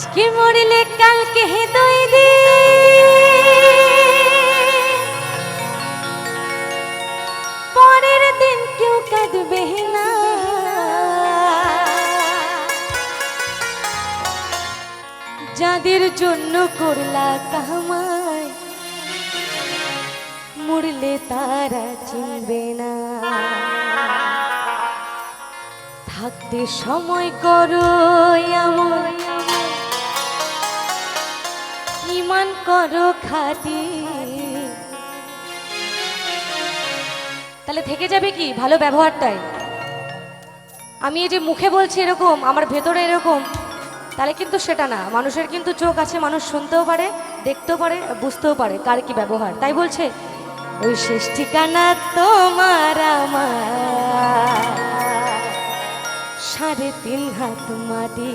আজকে মরলে কালকে হে দুই দিন পরের দিন কেউ কাঁদবে না। যাদের জন্য করলা কামাই, মরলে তারা চিনবে না। থাকতে সময় করো এমন ইমান করো খাটি তাহলে থেকে যাবে কি? ভালো ব্যবহারটাই। আমি এই যে মুখে বলছি এরকম, আমার ভেতরে এরকম, তাহলে কিন্তু সেটা না। মানুষের কিন্তু চোখ আছে, মানুষ শুনতেও পারে, দেখতেও পারে, বুঝতেও পারে কার কি ব্যবহার। তাই বলছে, ওই শেষ ঠিকানা তোমার আমার। সাড়ে তিন হাত মাটি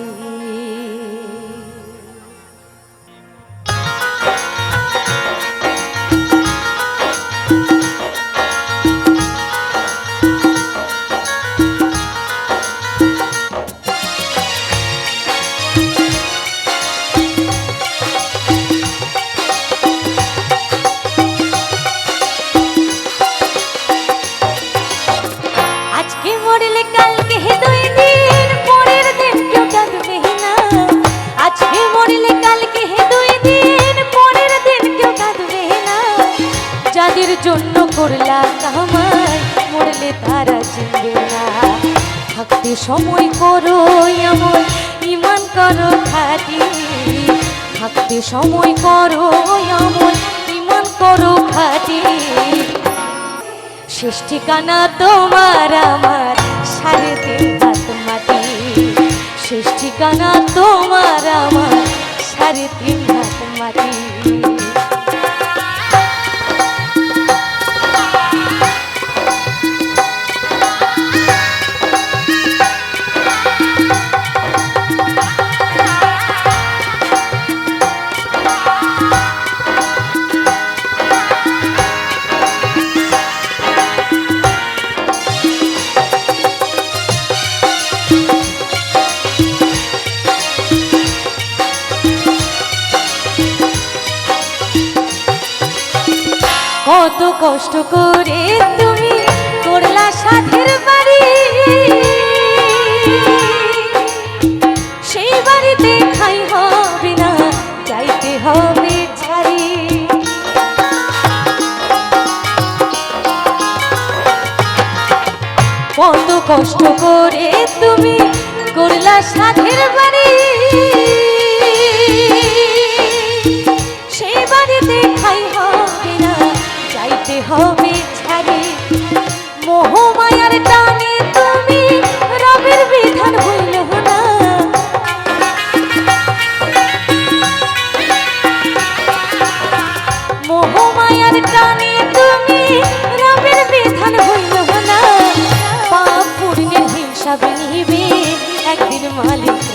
তারা না। থাকতে সময় করো, এমন ইমান করো খাটি। থাকতে সময় করো, এমন ইমান করো খাটি। শেষ ঠিকানা তোমার আমার সাড়ে তিন হাত মাটি। শেষ ঠিকানা তোমার আমার সাড়ে তিন হাত মাটি। কত কষ্ট করে তুমি করলা সাধের বাড়ি। সেই বাড়িতে খাই হবে না, যাইতে হবে কত কষ্ট করে তুমি করলা সাধের বাড়ি।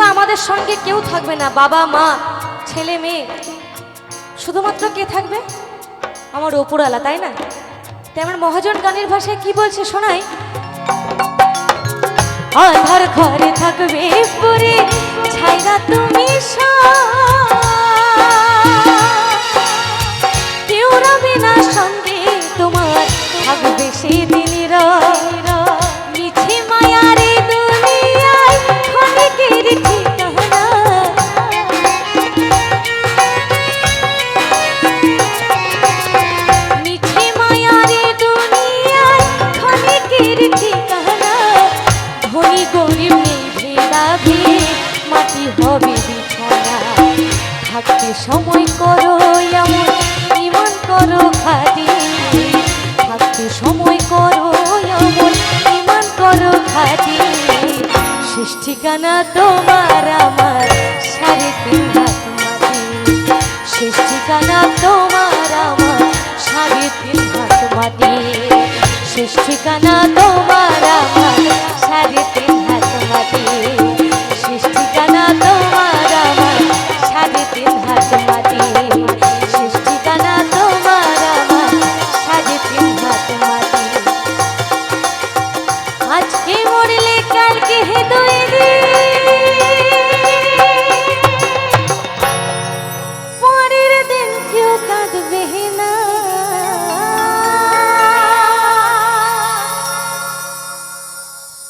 কিন্তু আমাদের সঙ্গে কেউ থাকবে না। বাবা, মা, ছেলে, মেয়ে। শুধুমাত্র কে থাকবে? আমার ওপরালা তাই না? তাই আমার মহাজন গানের ভাষায় কি বলছে শোনাই? আধার ঘরে থাকবে পরে ছাইরা তুমি সব। মাটি হবে বিছানা। থাকতে সময় করো, এমন ইমান করো খাদি থাকতে সময় করো, এমন ইমান করো খাদি শেষ ঠিকানা তোমার আমার, সাড়ে তিন হাত মাটি। শেষ ঠিকানা তোমার আমার, সাড়ে তিন হাত মাটি। শেষ ঠিকানা তোমার